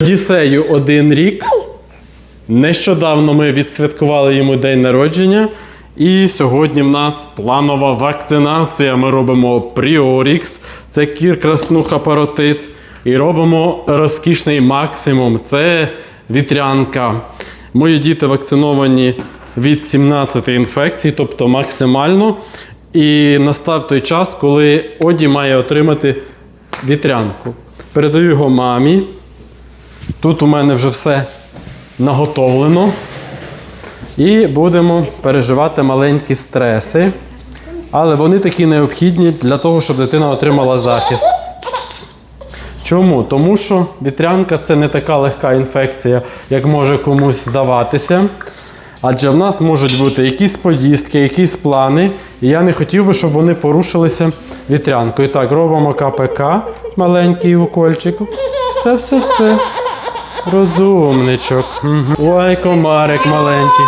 Одіссею один рік. Нещодавно ми відсвяткували йому день народження. І сьогодні в нас планова вакцинація. Ми робимо Пріорікс, це кір краснуха паротит. І робимо розкішний максимум. Це вітрянка. Мої діти вакциновані від 17 інфекцій, тобто максимально. І настав той час, коли Оді має отримати вітрянку. Передаю його мамі. Тут у мене вже все наготовлено. І будемо переживати маленькі стреси. Але вони такі необхідні для того, щоб дитина отримала захист. Чому? Тому що вітрянка це не така легка інфекція, як може комусь здаватися. Адже в нас можуть бути якісь поїздки, якісь плани. І я не хотів би, щоб вони порушилися вітрянкою. Так, робимо КПК, маленький укольчик. Все, все, все. Розумничок. Ой, комарик маленький.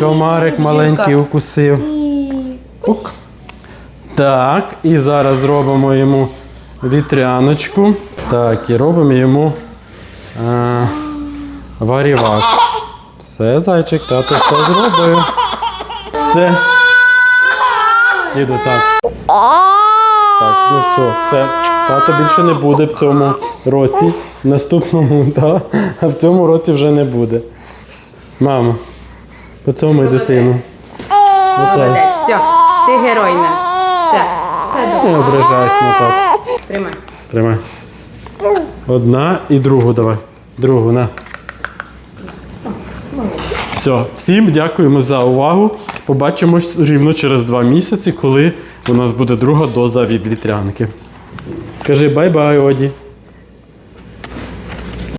Комарик маленький укусив. Ук. Так, і зараз зробимо йому вітряночку. Так, і робимо йому е, варівак. Все, зайчик, тато все зробив. Все. Іду так. Так, ну все, все. Тато більше не буде в цьому році. В наступному, так. А в цьому році вже не буде. Мамо, поцьомай дитину. Отак. Молодець, все, ти герой наш. Все, все добре. Не ображайся на тато. Тримай. Тримай. Одна і другу давай. Другу, на. Все, всім дякуємо за увагу. Побачимось рівно через два місяці, коли у нас буде друга доза від вітрянки. Кажи бай-бай, Оді.